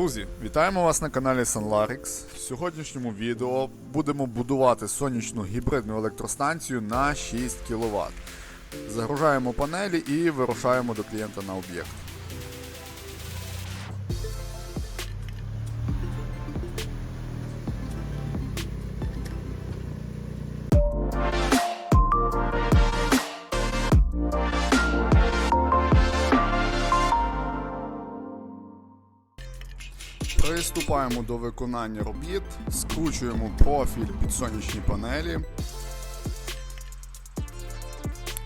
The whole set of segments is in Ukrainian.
Друзі, вітаємо вас на каналі Sunlarix. В сьогоднішньому відео будемо будувати сонячну гібридну електростанцію на 6 кВт. Загружаємо панелі і вирушаємо до клієнта на об'єкт. Приступаємо до виконання робіт, скручуємо профіль під сонячні панелі,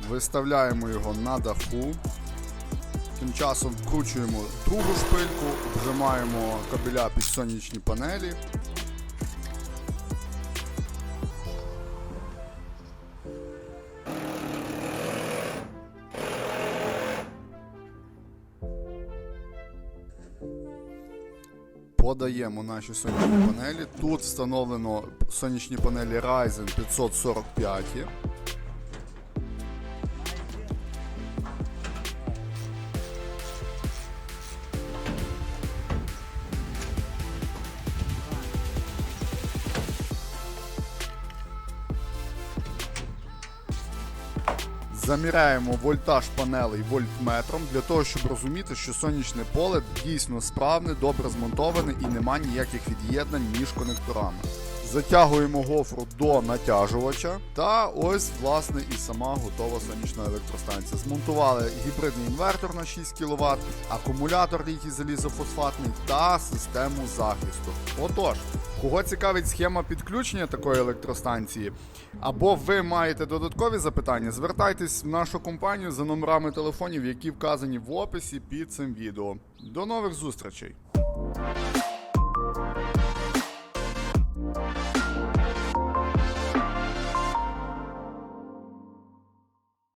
виставляємо його на даху. Тим часом вкручуємо другу шпильку, вжимаємо кабеля під сонячні панелі. Подаємо наші сонячні панелі. Тут встановлено сонячні панелі Ryzen 545. Заміряємо вольтаж панелей вольтметром для того, щоб розуміти, що сонячне поле дійсно справне, добре змонтоване і нема ніяких від'єднань між конекторами. Затягуємо гофру до натяжувача, та ось власне і сама готова сонячна електростанція. Змонтували гібридний інвертор на 6 кВт, акумулятор літій залізофосфатний та систему захисту. Отож, кого цікавить схема підключення такої електростанції, або ви маєте додаткові запитання, звертайтесь в нашу компанію за номерами телефонів, які вказані в описі під цим відео. До нових зустрічей!